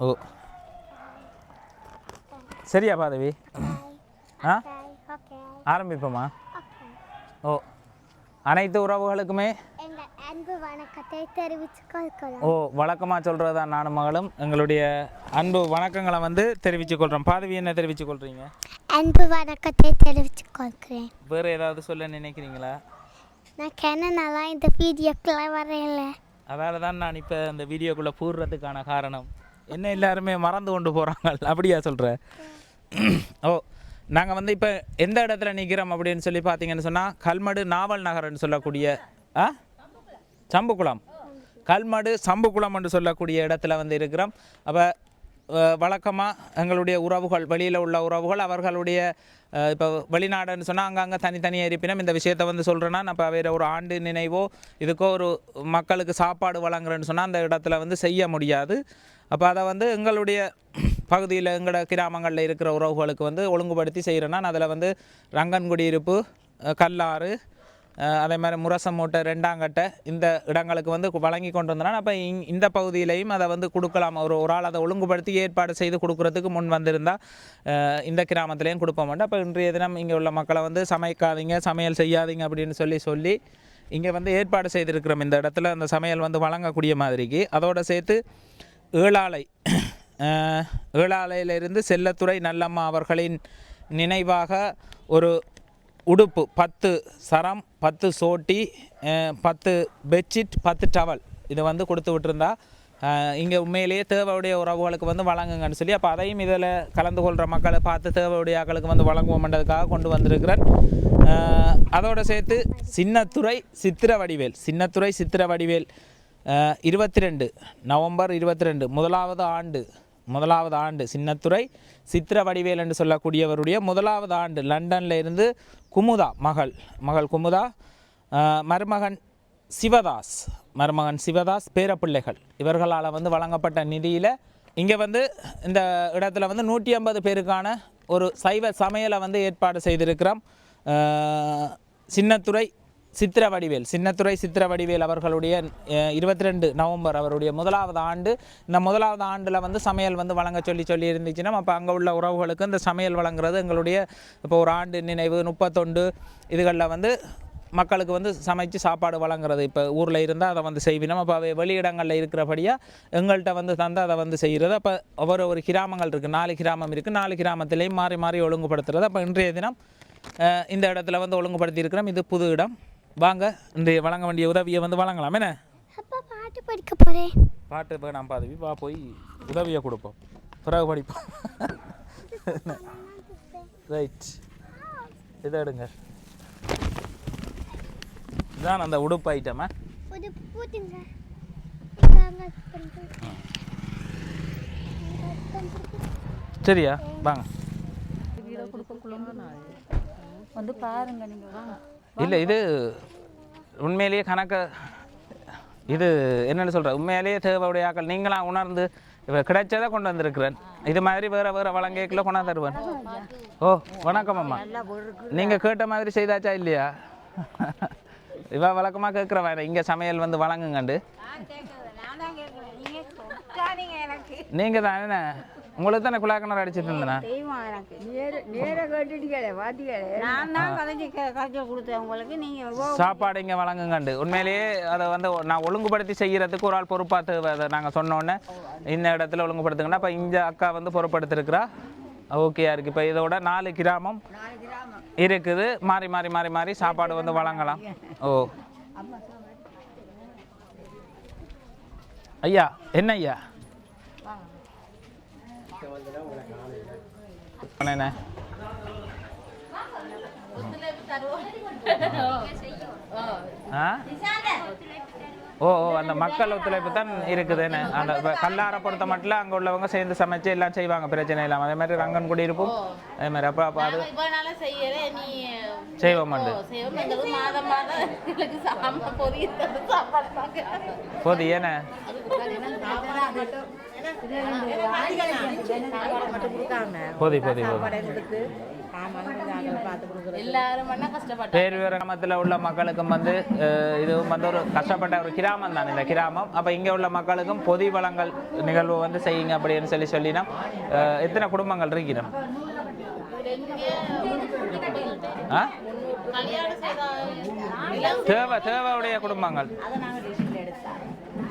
ஓ. சரியா பாதவி? ஆ? ஆரம்பிப்போமா? ஓ. அனைத்து உறவுகளுக்குமே? அன்பு வணக்கத்தை தெரிவித்துக் ஓ வழக்கமாக சொல்கிறது தான் நானும் மகளும் எங்களுடைய அன்பு வணக்கங்களை வந்து தெரிவித்துக் கொள்கிறோம் பாதவி என்ன தெரிவித்துக் கொள்கிறீங்க அன்பு வணக்கத்தை தெரிவித்துக் கொள்கிறேன் வேறு ஏதாவது சொல்ல நினைக்கிறீங்களா? நான் கெனனால இந்த வீடியோக்கெல்லாம் வரையல. அதால தான் நான் இப்போ இந்த வீடியோக்குள்ளே பூர்றதுக்கான காரணம். என்ன எல்லாருமே மறந்து கொண்டு போகிறாங்க அப்படியா சொல்கிற ஓ நாங்கள் வந்து இப்போ எந்த இடத்துல நிற்கிறோம் அப்படின்னு சொல்லி பார்த்தீங்கன்னு சொன்னால் கல்மடு நாவல் நகர்னு சொல்லக்கூடிய ஆ? சம்புக்குளம். கல்மடு சம்புக்குளம் என்று சொல்லக்கூடிய இடத்துல வந்து இருக்கிறோம். அப்போ வழக்கமாக எங்களுடைய உறவுகள் வெளியில் உள்ள உறவுகள் அவர்களுடைய இப்போ வெளிநாடுன்னு சொன்னால் அங்கங்கே தனித்தனியாக இருப்பினும் இந்த விஷயத்தை வந்து சொல்கிறேன்னா நம்ம வேறு ஒரு ஆண்டு நினைவோ இதுக்கோ ஒரு மக்களுக்கு சாப்பாடு வழங்குறேன்னு சொன்னால் அந்த இடத்துல வந்து செய்ய முடியாது. அப்போ அதை வந்து எங்களுடைய பகுதியில் எங்களோட கிராமங்களில் இருக்கிற உறவுகளுக்கு வந்து ஒழுங்குபடுத்தி செய்கிறேன்னா அதில் வந்து ரங்கன் குடியிருப்பு கல்லாறு அதே மாதிரி முரசம் மூட்டை ரெண்டாங்கட்டை இந்த இடங்களுக்கு வந்து வழங்கி கொண்டு வந்தனால் அப்போ இங் இந்த பகுதியிலையும் அதை வந்து கொடுக்கலாம். ஒரு ஒரு ஆள் அதை ஒழுங்குபடுத்தி ஏற்பாடு செய்து கொடுக்குறதுக்கு முன் வந்திருந்தால் இந்த கிராமத்துலேயும் கொடுப்ப மாட்டோம் அப்போ இன்றைய தினம் இங்கே உள்ள மக்களை வந்து சமைக்காதீங்க சமையல் செய்யாதீங்க அப்படின்னு சொல்லி சொல்லி இங்கே வந்து ஏற்பாடு செய்திருக்கிறோம். இந்த இடத்துல அந்த சமையல் வந்து வழங்கக்கூடிய மாதிரிக்கு. அதோடு சேர்த்து ஏழாலை. ஏழாலையிலிருந்து செல்லத்துறை நல்லம்மா அவர்களின் நினைவாக ஒரு உடுப்பு பத்து சரம் பத்து சோட்டி பத்து பெட்ஷீட் பத்து டவல். இதை வந்து கொடுத்து விட்டுருந்தா இங்கே உண்மையிலேயே தேவையுடைய உறவுகளுக்கு வந்து வழங்குங்கன்னு சொல்லி அப்போ அதையும் இதில் கலந்து கொள்கிற மக்களை பார்த்து தேவையுடைய ஆக்களுக்கு வந்து வழங்குவோம்ன்றதுக்காக கொண்டு வந்திருக்கிறேன் அதோடு சேர்த்து சின்னத்துறை சித்திர வடிவேல் சின்னத்துறை சித்திர வடிவேல் இருபத்தி ரெண்டு நவம்பர் இருபத்தி ரெண்டு முதலாவது ஆண்டு முதலாவது ஆண்டு சின்னத்துறை சித்திர வடிவேல் என்று சொல்லக்கூடியவருடைய முதலாவது ஆண்டு லண்டன்ல இருந்து குமுதா மகள் மகள் குமுதா மருமகன் சிவதாஸ் மருமகன் சிவதாஸ் பேரப்பிள்ளைகள். இவர்களால் வந்து வழங்கப்பட்ட நிதியில் இங்கே வந்து இந்த இடத்துல வந்து நூற்றி ஐம்பது பேருக்கான ஒரு சைவ சமையலை வந்து ஏற்பாடு செய்திருக்கிறோம். சின்னத்துறை சித்திர வடிவேல் சின்னத்துறை சித்திர வடிவேல் அவர்களுடைய இருபத்தி ரெண்டு நவம்பர் அவருடைய முதலாவது ஆண்டு. இந்த முதலாவது ஆண்டில் வந்து சமையல் வந்து வழங்க சொல்லி சொல்லி இருந்துச்சுன்னா அப்போ அங்கே உள்ள உறவுகளுக்கு இந்த சமையல் வழங்குறது எங்களுடைய இப்போ ஒரு ஆண்டு நினைவு முப்பத்தொண்டு இதுகளில் வந்து மக்களுக்கு வந்து சமைச்சு சாப்பாடு வழங்குறது. இப்போ ஊரில் இருந்தால் அதை வந்து செய்வினோம். அப்போ அவை வெளியிடங்களில் இருக்கிறபடியாக எங்கள்கிட்ட வந்து தந்து அதை வந்து செய்கிறது. அப்போ ஒவ்வொரு ஒரு கிராமங்கள் இருக்குது நாலு கிராமம் இருக்குது நாலு கிராமத்திலையும் மாறி மாறி ஒழுங்குபடுத்துறது. அப்போ இன்றைய தினம் இந்த இடத்துல வந்து ஒழுங்குபடுத்தி இருக்கிறோம் இது புது இடம். வாங்க இன்றைய வழங்க வேண்டிய உதவியை வந்து வழங்கலாம். என்ன? அப்பா பாட்டு படிக்க போகிறேன் பாட்டு வேணாம் பாதவி வா போய் உதவியை கொடுப்போம். பிறகு படிப்போம். ரைட் இதை எடுங்க. இதான் அந்த உடுப்பு ஐட்டமா. சரியா? வாங்க. வந்து பாருங்க நீங்க. வாங்க இல்லை இது உண்மையிலேயே கணக்க இது என்னென்னு சொல்கிற உண்மையிலேயே தேவையுடைய ஆக்கள் நீங்களாம் உணர்ந்து இவ கிடைச்சதை கொண்டு வந்திருக்கிறேன். இது மாதிரி வேறு வேறு வழங்கைக்குள்ள கொண்டாந்து தருவேன் ஓ வணக்கம் அம்மா. நீங்கள் கேட்ட மாதிரி செய்தாச்சா இல்லையா? இவ வழக்கமாக கேட்குறவன் இங்கே சமையல் வந்து வழங்குங்கண்டு. நீங்கள் தான் என்ன? உங்களுக்கு தானே குழாக்கிணறு அடிச்சிட்டு இருந்தேன் தெய்வம் எனக்கு. நேர நேர கேட்டுட்டீங்களே பாத்தீங்களே நான் தான் கதைச்சி கதைச்சி கொடுத்தேன் உங்களுக்கு. நீங்க சாப்பாடு இங்கே வழங்குங்கண்டு. உண்மையிலேயே அதை வந்து நான் ஒழுங்குபடுத்தி செய்கிறதுக்கு ஒரு ஆள் பொறுப்பாக தேவை அதை நாங்கள் சொன்னோன்னே இந்த இடத்துல ஒழுங்குபடுத்துங்கன்னா இப்போ இந்த அக்கா வந்து பொறுப்படுத்திருக்கிறா. ஓகேயா இருக்குது இப்போ இதோட நாலு கிராமம் இருக்குது. மாறி மாறி மாறி மாறி சாப்பாடு வந்து வழங்கலாம். ஓ. ஐயா என்ன ஐயா ஆ? ஓ ஓ அந்த மக்கள் ஒத்துழைப்பு தான் இருக்குதுன்னு. அந்த இப்ப கல்லாரை பொறுத்த மட்டும் அங்கே உள்ளவங்க சேர்ந்து சமைச்சு எல்லாம் செய்வாங்க பிரச்சனை இல்லாமல் அதே மாதிரி ரங்கன் குடி இருப்போம். அதே மாதிரி அப்போ அப்போ அது செய்வோம் உண்டு. பொதி பேர் கிராமத்தில் உள்ள மக்களுக்கும் வந்து இது வந்து ஒரு கஷ்டப்பட்ட ஒரு கிராமம் தான் இந்த கிராமம். அப்போ இங்கே உள்ள மக்களுக்கும் பொதி வளங்கள் நிகழ்வு வந்து செய்யுங்க அப்படின்னு சொல்லி சொல்லினா எத்தனை குடும்பங்கள் இருக்கிறோம்? தேவை தேவையுடைய குடும்பங்கள்.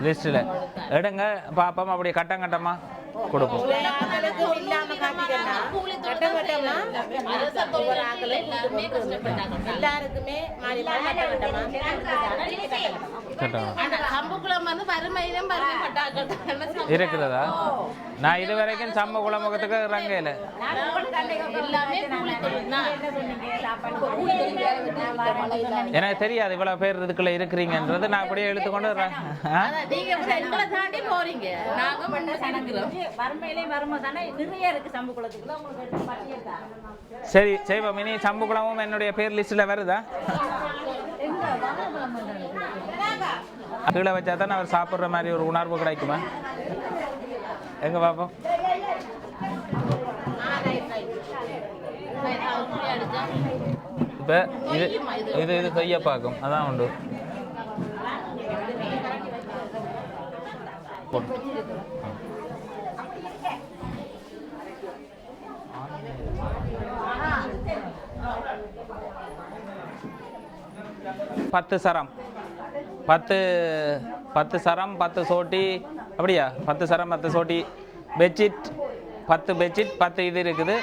லிஸ்ட்டில். எடுங்க பார்ப்போம் அப்படியே கட்டம் கட்டமாக கொடுப்போம் எல்லாருக்குமே இருக்கிறதா நான் இதுவரைக்கும் வரைக்கும் சம்ப குளமுகத்துக்கு இறங்கல எனக்கு தெரியாது இவ்வளவு பேர் இதுக்குள்ள இருக்கிறீங்கன்றது நான் அப்படியே எழுத்துக்கொண்டு வறுமையிலையும் வறுமை தானே? நிறைய இருக்கு உங்களுக்கு பட்டியல் சரி செய்வோம் இனி சம்பு குளமும் என்னுடைய பேர் லிஸ்ட்டில் வருதா? கீழே வச்சா தான் அவர் சாப்பிட்ற மாதிரி ஒரு உணர்வு கிடைக்குமா? எங்க பார்ப்போம் இப்போ இது இது இது செய்ய பார்க்கும். அதான் உண்டு. பத்து சரம். பத்து பத்து சரம் பத்து சோட்டி. அப்படியா? பத்து சரம் பத்து சோட்டி. பெட்ஷீட் பத்து பெட்ஷீட் பத்து இது இருக்குது.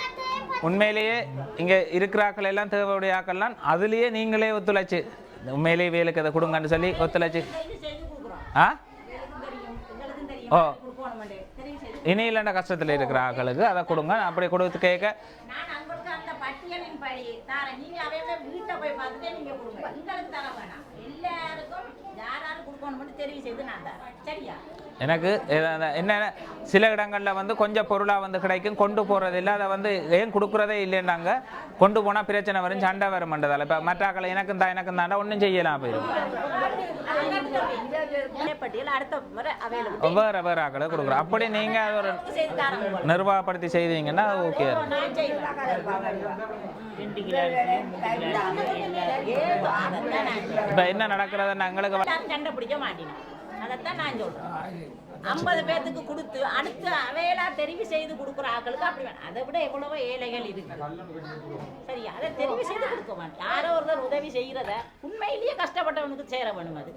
உண்மையிலேயே இங்கே இருக்கிற ஆக்கள் எல்லாம் தேவையுடைய ஆக்கள்லாம் அதுலேயே நீங்களே ஒத்துழைச்சு. உண்மையிலேயே வேலுக்கு அதை கொடுங்கன்னு சொல்லி ஒத்துழைச்சு. ஆ? ஓ. இனி இல்லைன்னா கஷ்டத்தில் இருக்கிற ஆக்களுக்கு அதை கொடுங்க. அப்படி கொடுத்து கேட்க. நான் உங்களுக்கு அந்த பட்டியலின் படி தரேன். நீங்க அவையில வீட்டை போய் பார்த்துட்டு நீங்க கொடுங்க. உங்களுக்கு தர வேணாம். எல்லாருக்கும் யார் யார் கொடுக்கணும் தெரிவு செய்து நான் தரேன். சரியா? எனக்கு என்ன சில இடங்களில் வந்து கொஞ்சம் பொருளாக வந்து கிடைக்கும். கொண்டு போகிறது இல்லை அதை வந்து ஏன் கொடுக்குறதே இல்லைன்னாங்க. கொண்டு போனால் பிரச்சனை வரும் சண்டை வரும் மண்டதால் இப்போ மற்ற ஆக்களை எனக்கும் தான் எனக்கும் தாண்டா ஒன்றும் செய்யலாம் போயிடும் வேறு வேறு ஆக்களை கொடுக்குறோம். அப்படி நீங்கள் அது ஒரு நிர்வாகப்படுத்தி செய்தீங்கன்னா ஓகே நான் இப்போ என்ன நடக்கிறது? நாங்களுக்கு சண்டை பிடிக்க மாட்டேன். அதைத்தான் நான் சொல்றேன். ஐம்பது பேர்த்துக்கு கொடுத்து அடுத்து அவையெல்லாம் தெரிவு செய்து கொடுக்குற ஆட்களுக்கு அப்படி வேணும். அதை விட எவ்வளவோ ஏழைகள் இருக்கு. சரி அதை தெரிவு செய்து கொடுக்க மாட்டேன். யாரோ ஒருத்தர் உதவி செய்கிறத உண்மையிலேயே கஷ்டப்பட்டவனுக்கு சேர வேணும் அது.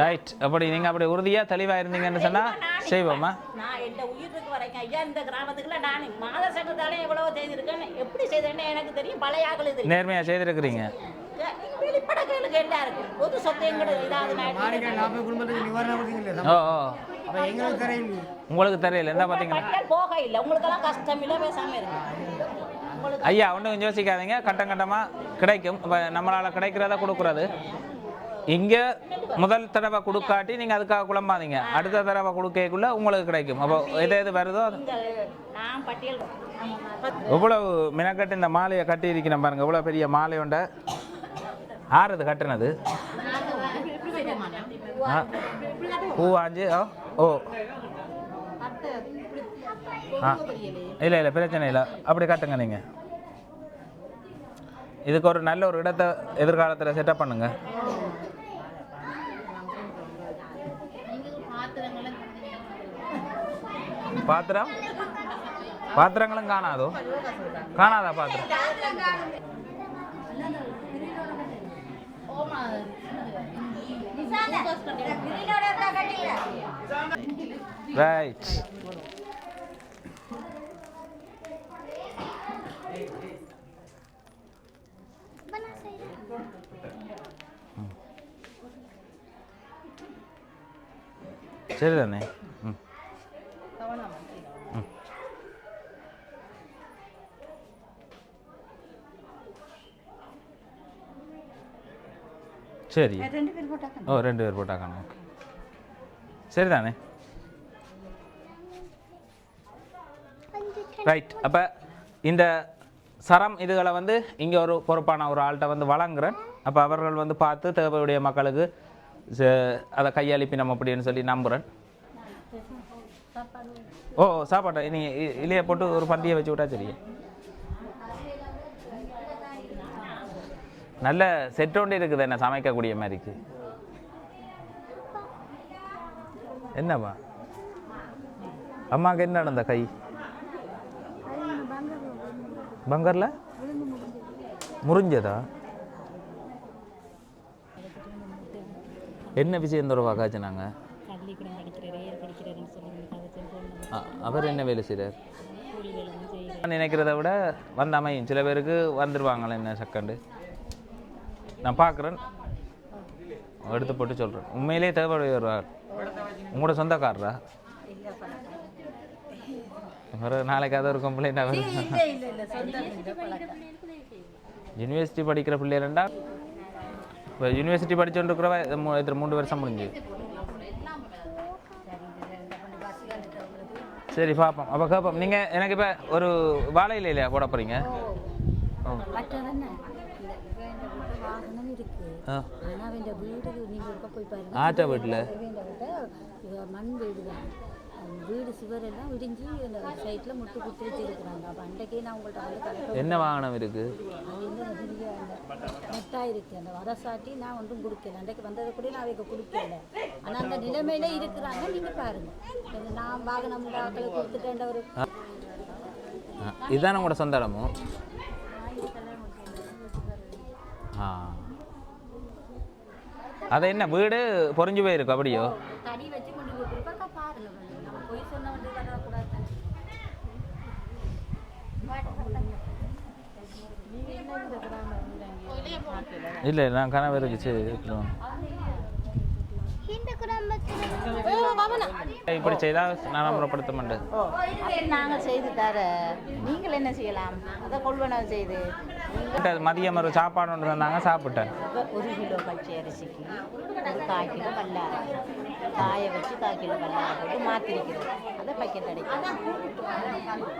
ரைட் அப்படி நீங்கள் அப்படி உறுதியாக தெளிவாக இருந்தீங்கன்னு சொன்னால் செய்வோமா? நான் என் உயிருக்கு வரைக்கும் ஐயா இந்த கிராமத்துக்குள்ள நான் மாத சட்டத்தாலே எவ்வளவோ செய்திருக்கேன்னு எப்படி செய்தேன்னு எனக்கு தெரியும். பழைய தெரியும் நேர்மையாக செய்திருக்கிறீங்க. வெளிப்பட கேளுங்க எல்லாருக்கும் பொது சொத்து எங்கட இதாவது நான் நாற்பது குடும்பத்துக்கு நிவாரணம் கொடுத்தீங்களே ஓ ஓ. அப்போ எங்களுக்கு தெரியல உங்களுக்கு தெரியல. என்ன பார்த்தீங்களா பட்டியல் போக இல்லை. உங்களுக்கெல்லாம் கஷ்டம் இல்லை பேசாம இருக்கு உங்களுக்கு ஐயா ஒன்றும் யோசிக்காதீங்க. கட்டம் கட்டமாக கிடைக்கும். இப்போ நம்மளால் கிடைக்கிறத கொடுக்குறது இங்கே முதல் தடவை கொடுக்காட்டி நீங்கள் அதுக்காக குழம்பாதீங்க. அடுத்த தடவை கொடுக்கக்குள்ள உங்களுக்கு கிடைக்கும். அப்போ எது எது வருதோ அது. எவ்வளவு மினக்கட்டு இந்த மாலையை கட்டி இருக்கிறேன் பாருங்கள் எவ்வளோ பெரிய மாலை உண்ட. ஆறு அது கட்டுனது. ஆ, பூவாஞ்சு ஓ ஓ. ஆ. இல்லை இல்லை பிரச்சனை இல்லை. அப்படி கட்டுங்க நீங்கள் இதுக்கு ஒரு நல்ல ஒரு இடத்தை எதிர்காலத்தில் செட்டப் பண்ணுங்கள் பாத்திரம்? பாத்திரங்களும் காணாதோ? காணாதா பாத்திரம்? ரைட் சரிதானே ம் சரி. ஓ ரெண்டு பேர் போட்டாக்கான ஓகே. சரிதானே? ரைட் அப்போ இந்த சரம் இதுகளை வந்து இங்கே ஒரு பொறுப்பான ஒரு ஆள்கிட்ட வந்து வழங்குறேன். அப்போ அவர்கள் வந்து பார்த்து தேவையுடைய மக்களுக்கு ச- அதை கையளிப்பினம் அப்படின்னு சொல்லி நம்புகிறேன் ஓ சாப்பாட்டா நீ இ- இலையை போட்டு ஒரு பந்தியை வச்சு விட்டா சரி நல்ல செட் ஒன்று இருக்குது என்ன சமைக்கக்கூடிய மாதிரிக்கு? என்னம்மா? அம்மாவுக்கு என்ன நடந்த கை? பங்கர்ல? முறிஞ்சதா? என்ன விஷயம் தருவா காய்ச்சினாங்க? அவர் என்ன வேலை செய்கிறார் நினைக்கிறத விட வந்த அமையும் சில பேருக்கு வந்துடுவாங்களே என்ன செகண்டு நான் பார்க்குறேன். எடுத்து போட்டு சொல்கிறேன் உண்மையிலேயே தேவைப்படுவார் உங்களோட சொந்தக்காரரா? ஒரு நாளைக்கு அது ஒரு கம்ப்ளைண்ட் ஆகும் யூனிவர்சிட்டி படிக்கிற பிள்ளைகளா இப்போ யூனிவர்சிட்டி படிச்சுட்டு இருக்கிறவ இது மூ- இது மூணு வருஷம் முடிஞ்சு. சரி பார்ப்போம் அப்போ கேட்போம் நீங்கள் எனக்கு இப்போ ஒரு வாழை இலையிலையா போட போகிறீங்க மற்றவன இந்த வேண்ட வீட்டு வாகனம் இருக்கு. ஆ. ஆனா அவன் வீடு நீங்க இருக்க போய் பாருங்க. ஆட்ட வீட்டில் மண் வீடு தான். அந்த வீடு சுவரெல்லாம் இடிஞ்சு இந்த சைட்ல முட்டு குத்தி வச்சிருக்கிறாங்க. அப்ப அன்றைக்கே நான் உங்கள்ட்ட வந்து கலக்க என்ன வாகனம் இருக்குது அது அந்த பெரிய அந்த நெட்டா இருக்கு. அந்த வர சாட்டி நான் ஒன்றும் கொடுக்கல. அன்றைக்கு வந்ததை கூட நான் அவைக்கு கொடுக்கல. ஆனா அந்த நிலைமையில இருக்கிறாங்க. நீங்க பாருங்க. நான் வாகனம் வாக்களை கொடுத்துட்டேன் ஒரு இதுதான் உங்களோட சொந்த இடமோ? ஆ. அது என்ன வீடு பொறிஞ்சு போயிருக்கு அப்படியோ? இல்லை நான் கனவு குடும்பத்தில் இப்படி செய்தால் நான் அமரப்படுத்த மாட்டேன். நாங்கள் செய்து தர. நீங்கள் என்ன செய்யலாம்? அதை கொள்வனவு செய்து. மதியம் ஒரு சாப்பாடு ஒன்று தந்தாங்க சாப்பிட்டேன் ஒரு கிலோ பச்சை அரிசிக்கு ஒரு கால் கிலோ பல்லாரி காய வச்சு கால் கிலோ பல்லாரி போட்டு மாற்றிருக்கிறோம் அதை பக்கெட் அடைக்கும்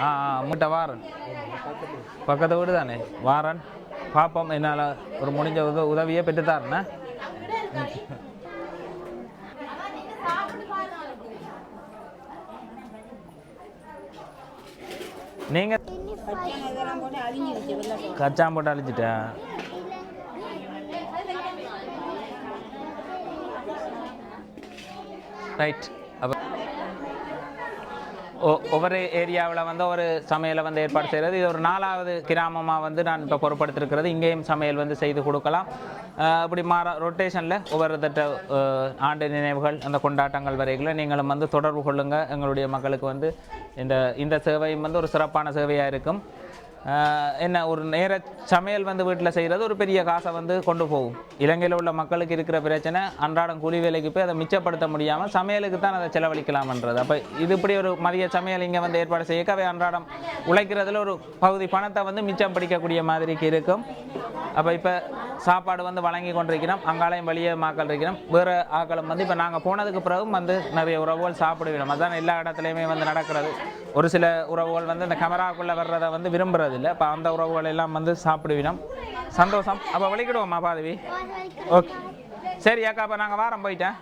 ஆ மூட்டை வாரன். பக்கத்து வீடு தானே? வாரன். பார்ப்போம் என்னால் ஒரு முடிஞ்ச உத உதவியை பெற்றுத்தாருண்ணே நீங்கள் கச்சான் போட்டு அழிச்சிட்டேன் ரைட் அப்போ ஒ- ஒவ்வொரு ஏரியாவில் வந்து ஒரு சமையலை வந்து ஏற்பாடு செய்கிறது இது ஒரு நாலாவது கிராமமாக வந்து நான் இப்போ பொறுப்படுத்திருக்கிறது. இங்கேயும் சமையல் வந்து செய்து கொடுக்கலாம். இப்படி மாற ரொட்டேஷனில் ஒவ்வொரு தட்ட ஆண்டு நினைவுகள் அந்த கொண்டாட்டங்கள் வரைகளை நீங்களும் வந்து தொடர்பு கொள்ளுங்கள் எங்களுடைய மக்களுக்கு வந்து இந்த இந்த சேவையும் வந்து ஒரு சிறப்பான சேவையாக இருக்கும். என்ன ஒரு நேர சமையல் வந்து வீட்டில் செய்கிறது ஒரு பெரிய காசை வந்து கொண்டு போகும். இலங்கையில் உள்ள மக்களுக்கு இருக்கிற பிரச்சனை அன்றாடம் கூலி வேலைக்கு போய் அதை மிச்சப்படுத்த முடியாமல் சமையலுக்கு தான் அதை செலவழிக்கலாம்ன்றது. அப்போ இது இப்படி ஒரு மதிய சமையல் இங்கே வந்து ஏற்பாடு செய்யக்க அவை அன்றாடம் உழைக்கிறதுல ஒரு பகுதி பணத்தை வந்து மிச்சம் பிடிக்கக்கூடிய மாதிரிக்கு இருக்கும். அப்போ இப்போ சாப்பாடு வந்து வழங்கி கொண்டிருக்கிறோம். அங்காலையும் வெளியே மாக்கள் இருக்கிறோம். வேறு ஆக்களும் வந்து இப்போ நாங்கள் போனதுக்கு பிறகும் வந்து நிறைய உறவுகள் சாப்பிடுவிடும் அதான் எல்லா இடத்துலையுமே வந்து நடக்கிறது. ஒரு சில உறவுகள் வந்து இந்த கேமராக்குள்ளே வர்றதை வந்து விரும்புறது இல்லை இப்போ அந்த உறவுகள் எல்லாம் வந்து சாப்பிடுவிடும் சந்தோஷம். அப்போ வலிக்கிடுவோம்மா பாதவி? ஓகே. சரி அக்கா அப்போ நாங்கள் வாரம் போயிட்டேன்.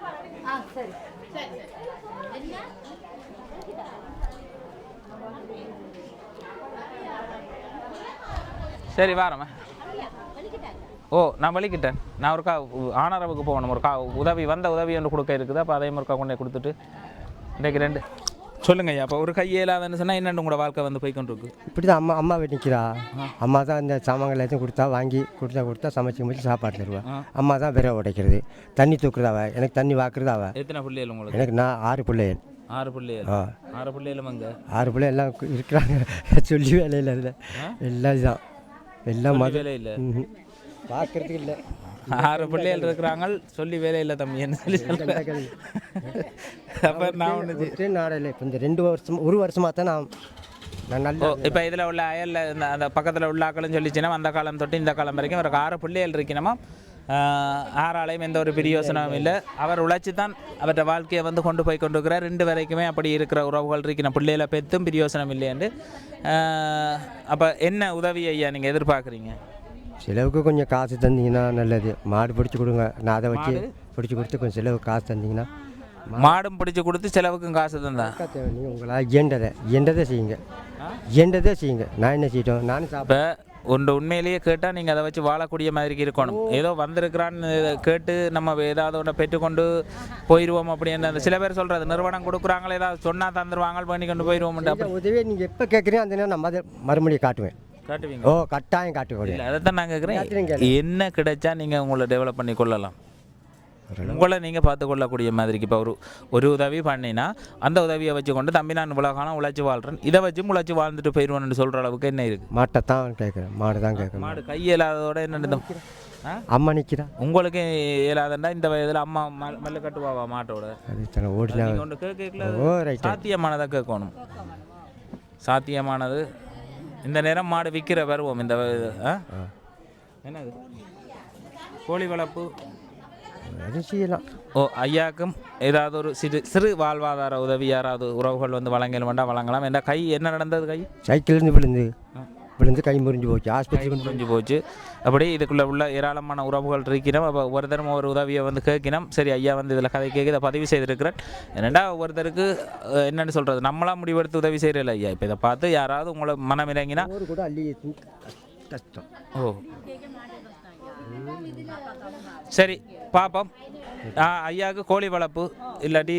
சரி. வாரம்மா ஓ நான் வலிக்கிட்டேன். நான் ஒருக்கா ஆனரவுக்கு போகணும். ஒருக்கா உதவி வந்த உதவி ஒன்று கொடுக்க இருக்குது. அப்போ அதையும் ஒருக்கா கொண்டு கொடுத்துட்டு இன்றைக்கு ரெண்டு. சொல்லுங்க ஐயா அப்போ ஒரு கையிலாதன்னு சொன்னால் என்னென்னு உங்களோட வாழ்க்கை வந்து போய்க்கொண்டிருக்கு? இப்படி தான் அம்மா அம்மா வீட்டு நிற்கிறா அம்மா தான் இந்த சாமான்கள் எல்லாத்தையும் கொடுத்தா வாங்கி கொடுத்தா கொடுத்தா சமைச்சு முடிச்சு சாப்பாடு தருவா. அம்மா தான் விரை உடைக்கிறது. தண்ணி தூக்குறது அவ? எனக்கு தண்ணி வாக்குறது அவ? எத்தனை பிள்ளைகள் உங்களுக்கு? எனக்கு நான் ஆறு பிள்ளைகள். ஆறு பிள்ளைகள். ஆறு பிள்ளைகளும் அங்கே? ஆறு பிள்ளை எல்லாம் கு- இருக்கிறாங்க. சொல்லி வேலையில் அதில். எல்லாம் இதுதான் எல்லாம் மது வேலை இல்லை பார்க்கறதுக்கு இல்லை. ஆறு பிள்ளைகள் இருக்கிறாங்க சொல்லி வேலை இல்லை தம்பி என்ன சொல்லி அப்போ நான் ஒன்று நாடையில் இப்போ இந்த ரெண்டு வருஷம் ஒரு வருஷமாக தான் நான் நான் நல்ல இப்போ இதில் உள்ள அயலில் இந்த அந்த பக்கத்தில் உள்ள ஆக்களும் சொல்லிச்சுன்னா அந்த காலம் தொட்டு இந்த காலம் வரைக்கும் ஒரு ஆறு பிள்ளைகள் இருக்கணுமா? ஆறாலையும் எந்த ஒரு பிரயோசனமும் இல்லை. அவர் உழைச்சி தான் அவர்கிட்ட வாழ்க்கையை வந்து கொண்டு போய் கொண்டிருக்கிறார். ரெண்டு வரைக்குமே அப்படி இருக்கிற உறவுகள் இருக்கணும். பிள்ளைகளை பெற்றும் பிரயோசனம் இல்லையாண்டு அப்போ என்ன உதவி ஐயா நீங்கள் எதிர்பார்க்குறீங்க? செலவுக்கு கொஞ்சம் காசு தந்தீங்கன்னா நல்லது. மாடு பிடிச்சி கொடுங்க. நான் அதை வச்சு பிடிச்சி கொடுத்து கொஞ்சம் செலவு காசு தந்தீங்கன்னா மாடும் பிடிச்சி கொடுத்து செலவுக்கும் காசு தந்தா? அக்கா தேவை நீ உங்களால் இயன்றதை இயன்றதை செய்யுங்க. இயன்றதை செய்யுங்க. நான் என்ன செய்யட்டும்? நானும் சாப்பிட இப்போ ஒன்று உண்மையிலேயே கேட்டால் நீங்கள் அதை வச்சு வாழக்கூடிய மாதிரி இருக்கணும். ஏதோ வந்திருக்கிறான்னு கேட்டு நம்ம ஏதாவது ஒன்று பெற்றுக்கொண்டு போயிடுவோம் அப்படின்னு அந்த சில பேர் சொல்கிறது நிறுவனம் கொடுக்குறாங்களே ஏதாவது சொன்னால் தந்துருவாங்க பண்ணி கொண்டு போயிடுவோம் உதவியை நீங்கள் எப்போ கேட்குறீங்க அந்த நான் மத மறுமொழியை காட்டுவேன். காட்டுவீங்க ஓ கட்டாயம் காட்டுவேன். இல்லை அதைத்தான் நான் எல்லாத்துலையும் கேட்குறேன் என்ன கிடைச்சா நீங்கள் உங்களை டெவலப் பண்ணி கொள்ளலாம். உங்களை நீங்கள் பார்த்து கொள்ளக்கூடிய மாதிரிக்கு இப்போ ஒரு ஒரு உதவி பண்ணினா அந்த உதவியை வச்சு கொண்டு தம்பி நான் இவ்வளோ காலம் உழைச்சி வாழ்கிறேன் இதை வச்சு உழைச்சி வாழ்ந்துட்டு போயிடுவேன்னு சொல்கிற அளவுக்கு என்ன இருக்குது மாட்டை தான் கேட்குறேன் மாடு தான் கேட்குறேன் மாடு கையில்லாததோட என்ன ஆ? அம்மா நிற்கிறா உங்களுக்கு இயலாதண்டா? இந்த வயதில் அம்மா மல்லு கட்டுவாவா மாட்டோட? அது தன ஓடினா நீங்கள் ஒன்று கேட்கல ஓ ரைட் சாத்தியமானதை கேட்கணும். சாத்தியமானது இந்த நேரம் மாடு விற்கிற வருவோம் இந்த? என்னது? கோழி வளர்ப்பு. செய்யலாம். ஓ ஐயாக்கும் ஏதாவது ஒரு சிறு சிறு வாழ்வாதார உதவி யாராவது உறவுகள் வந்து வழங்கல் வேண்டாம் வழங்கலாம். என்ற கை என்ன நடந்தது கை? சைக்கிள்லேருந்து விழுந்து. விழுந்து கை முறிஞ்சு போச்சு ஆஸ்பத்திரி கொண்டு புரிஞ்சு போச்சு. அப்படி இதுக்குள்ள உள்ள ஏராளமான உறவுகள் இருக்கிறோம். அப்போ ஒருத்தரும் ஒரு உதவியை வந்து கேட்கணும் சரி ஐயா வந்து இதில் கதை கேட்க இதை பதிவு செய்திருக்கிறேன் என்னடா ஒருத்தருக்கு என்னன்னு சொல்கிறது நம்மளா முடிவெடுத்து உதவி செய்கிறல ஐயா? இப்போ இதை பார்த்து யாராவது உங்களை மனம் இறங்கினா? கூட அள்ளி கஷ்டம். ஓ. சரி பாப்போம். ஆ, ஐயாவுக்கு கோழி வளர்ப்பு இல்லாட்டி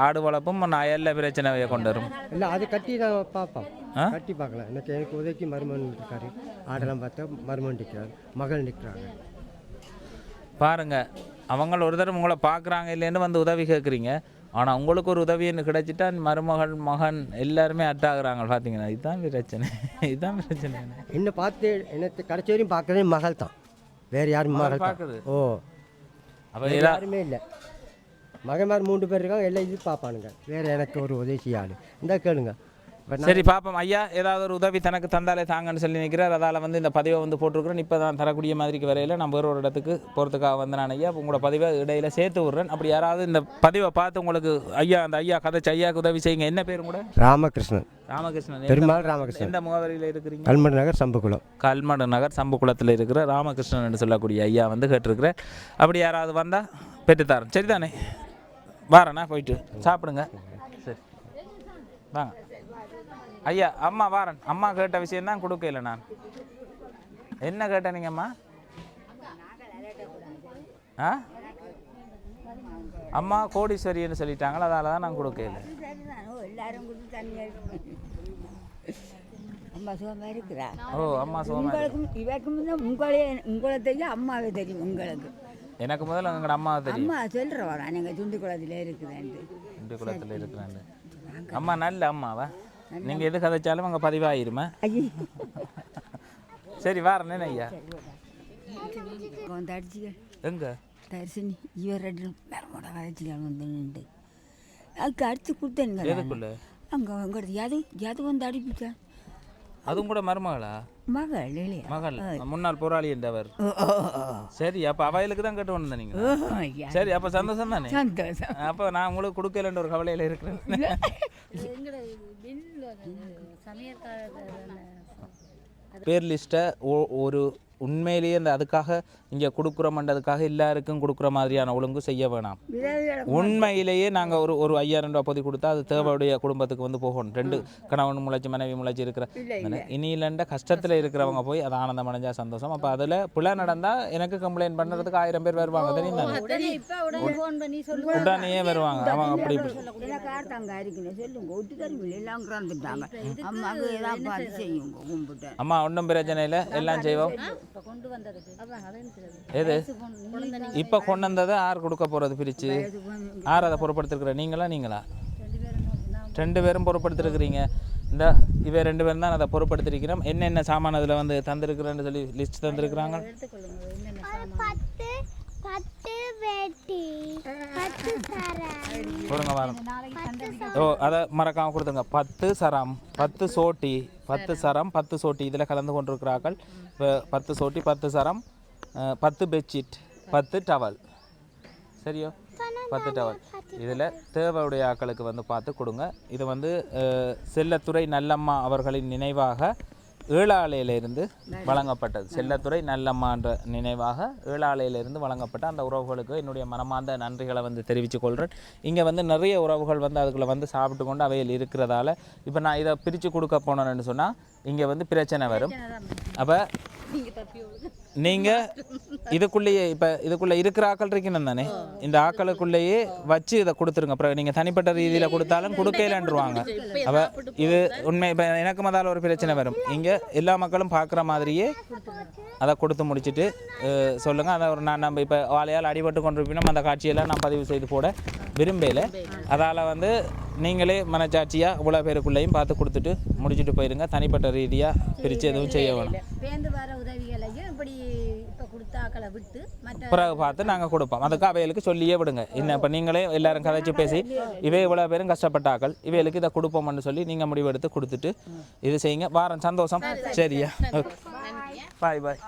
ஆடு வளர்ப்பும் நான் எல்லா பிரச்சனையை கொண்டு வரும் இல்லை அது கட்டி நான் பார்ப்போம்? கட்டி பார்க்கலாம் எனக்கு எனக்கு உதவிக்கு மருமகன் இருக்காரு ஆடெல்லாம் பார்த்தா மருமகன் நிற்கிறாரு மகள் நிற்கிறாங்க பாருங்க அவங்க ஒரு தடவை உங்களை பார்க்குறாங்க இல்லைன்னு வந்து உதவி கேட்குறீங்க ஆனால் உங்களுக்கு ஒரு உதவின்னு கிடைச்சிட்டா மருமகள் மகன் எல்லாருமே அட்டாகிறாங்க பார்த்தீங்கன்னா இதுதான் பிரச்சனை இதுதான் பிரச்சனை என்ன பார்த்து எனக்கு கடைசி வரையும் பார்க்கறதே மகள் தான் வேறு யாரும் மகள் தான் பார்க்குது ஓ அப்போ யாருமே இல்லை மகன்மார் மூன்று பேர் இருக்காங்க எல்லாம் இது பார்ப்பானுங்க வேறு எனக்கு ஒரு உதவி செய்ய ஆளு. இந்த கேளுங்க. சரி பாப்போம். ஐயா ஏதாவது ஒரு உதவி தனக்கு தந்தாலே தாங்கன்னு சொல்லி நிற்கிறார் அதால் வந்து இந்த பதிவை வந்து போட்டிருக்கிறேன் இப்போ நான் தரக்கூடிய மாதிரிக்கு வரையில் நான் வேற ஒரு இடத்துக்கு போகிறதுக்காக வந்து நான் ஐயா. உங்களோட பதிவை இடையில சேர்த்து விட்றேன். அப்படி யாராவது இந்த பதிவை பார்த்து உங்களுக்கு ஐயா அந்த ஐயா கதைச்சு ஐயாவுக்கு உதவி செய்யுங்க. என்ன பேரும் கூட ராமகிருஷ்ணன். ராமகிருஷ்ணன். பெருமாள் ராமகிருஷ்ணன். எந்த முகவரியில் இருக்கிறீங்க? கல்மடு நகர் சம்புக்குளம். கல்மடு நகர் சம்புக்குளத்தில் இருக்கிற ராமகிருஷ்ணன் என்று சொல்லக்கூடிய ஐயா வந்து கேட்டிருக்கிறேன் அப்படி யாராவது வந்தால் பெற்றுத்தாரன் சரிதானே? வாரண்ணா போயிட்டு. சாப்பிடுங்க. சரி. வாங்க. ஐயா அம்மா வாரன். அம்மா கேட்ட விஷயம் தான் கொடுக்கல நான். என்ன கேட்டேன் நீங்க அம்மா? ஆ? அம்மா கோடீஸ்வரின்னு சொல்லிட்டாங்களா அதால தான் நான் கொடுக்கல. அம்மா சுகமாக இருக்கிறா? ஓ அம்மா சுகமா இருக்கு. உங்களுக்கும் இவருக்கும் உங்களே உங்களை தெரியும் அம்மாவே தெரியும் உங்களுக்கு. எனக்கு முதல்ல எங்களோட அம்மா தெரியும். அம்மா சொல்கிறவா நீங்கள் துண்டு குளத்தில் இருக்குதான்ட்டு ரெண்டு குளத்தில் இருக்கிறாங்க அம்மா நல்ல அம்மாவா? நீங்கள் எது கதைச்சாலும் அங்கே பதிவாயிருமா? ஐயோ. சரி வாரேன் ஐயா. வந்து அடிச்சுக்க எங்க? தரிசனி இவர் ரெண்டு மரமோட வளர்ச்சிகள் வந்து நின்று அதுக்கு அடிச்சு கொடுத்தேனுங்க எதுக்குள்ள? அங்கே அங்கே எது எது வந்து அடிப்பிச்சா? அதுவும் கூட மருமகளா? மகள் இல்லையா மகள். முன்னாள் போராளி என்றவர். சரி அப்போ அவைகளுக்கு தான் கேட்டு வந்தேன் நீங்க. சரி அப்போ சந்தோஷம் தானே? சந்தோஷம். அப்போ நான் உங்களுக்கு கொடுக்கலன்ற ஒரு கவலையில் இருக்கிறேன். பேர் லிஸ்ட்டை ஒரு உண்மையிலேயே இந்த அதுக்காக இங்கே கொடுக்குறோம்ன்றதுக்காக எல்லாருக்கும் கொடுக்குற மாதிரியான ஒழுங்கு செய்ய வேணாம். உண்மையிலேயே நாங்கள் ஒரு ஒரு ஐயாயிரம் ரூபாய் பொதி கொடுத்தா அது தேவையுடைய குடும்பத்துக்கு வந்து போகணும் ரெண்டு கணவன் முளைச்சி மனைவி முளைச்சி இருக்கிற இனியிலண்ட கஷ்டத்தில் இருக்கிறவங்க போய் அது ஆனந்தம் அடைஞ்சா சந்தோஷம். அப்போ அதில் பிள்ளை நடந்தால் எனக்கு கம்ப்ளைண்ட் பண்ணுறதுக்கு ஆயிரம் பேர் வருவாங்க. தெரியும் உடனே வருவாங்க. அவங்க அப்படி அம்மா ஒன்றும் பிரச்சனை இல்லை. எல்லாம் செய்வோம். எது? இப்போ கொண்டு வந்ததை யார் கொடுக்க போகிறது பிரித்து யார் அதை பொருட்படுத்திருக்கிற நீங்களா நீங்களா? ரெண்டு பேரும் பொருட்படுத்திருக்கிறீங்க. இந்த இவ ரெண்டு பேரும் தான் அதை பொருட்படுத்திருக்கிறோம். என்னென்ன சாமான் அதில் வந்து தந்திருக்கிறேன்னு சொல்லி லிஸ்ட் தந்திருக்கிறாங்க. கொடுங்க வாரம். ஓ அதை மறக்காமல் கொடுத்துங்க பத்து சரம் பத்து சோட்டி பத்து சரம் பத்து சோட்டி. இதில் கலந்து கொண்டிருக்கிறார்கள். இப்போ பத்து சோட்டி பத்து சரம் பத்து பெட்ஷீட் பத்து டவல் சரியோ? பத்து டவல் இதில் தேவையுடைய ஆட்களுக்கு வந்து பார்த்து கொடுங்க. இது வந்து செல்லத்துறை நல்லம்மா அவர்களின் நினைவாக ஏழாலையிலிருந்து வழங்கப்பட்டது. செல்லத்துறை நல்லம்மான்ற நினைவாக ஏழாலையிலிருந்து வழங்கப்பட்ட அந்த உறவுகளுக்கு என்னுடைய மனமார்ந்த நன்றிகளை வந்து தெரிவித்துக் கொள்கிறேன் இங்கே வந்து நிறைய உறவுகள் வந்து அதுக்குள்ளே வந்து சாப்பிட்டு கொண்டு அவையில் இருக்கிறதால இப்போ நான் இதை பிரித்து கொடுக்க போனேன்னு சொன்னால் இங்கே வந்து பிரச்சனை வரும். அப்போ நீங்கள் இதுக்குள்ளேயே இப்போ இதுக்குள்ளே இருக்கிற ஆக்கள் இருக்கணும் தானே? இந்த ஆக்களுக்குள்ளேயே வச்சு இதை கொடுத்துருங்க. அப்புறம் நீங்கள் தனிப்பட்ட ரீதியில் கொடுத்தாலும் கொடுக்கலன்றுவாங்க. அப்போ இது உண்மை இப்போ எனக்கு மதால ஒரு பிரச்சனை வரும். இங்கே எல்லா மக்களும் பார்க்குற மாதிரியே அதை கொடுத்து முடிச்சுட்டு சொல்லுங்கள் சொல்லுங்க. அதை ஒரு நான் நம்ம இப்போ வாழையால் அடிபட்டு கொண்டிருப்பினும். அந்த காட்சியெல்லாம் நான் பதிவு செய்து போட விரும்பல. அதால் வந்து நீங்களே மனச்சாட்சியாக இவ்வளோ பேருக்குள்ளேயும் பார்த்து கொடுத்துட்டு முடிச்சுட்டு போயிருங்க. தனிப்பட்ட ரீதியாக பிரித்து எதுவும் செய்ய வேணும். இப்படி இப்போ கொடுத்தாக்களை விட்டு மற்ற பிறகு பார்த்து நாங்கள் கொடுப்போம். அதுக்கு அவைகளுக்கு சொல்லியே விடுங்க. என்ன இப்போ நீங்களே எல்லாரும் கதைச்சு பேசி இவே இவ்வளோ பேரும் கஷ்டப்பட்டாக்கள் இவைகளுக்கு இதை கொடுப்போம்னு சொல்லி நீங்கள் முடிவெடுத்து கொடுத்துட்டு இது செய்யுங்க. வாரம் சந்தோஷம். சரியா? ஓகே. Bye bye.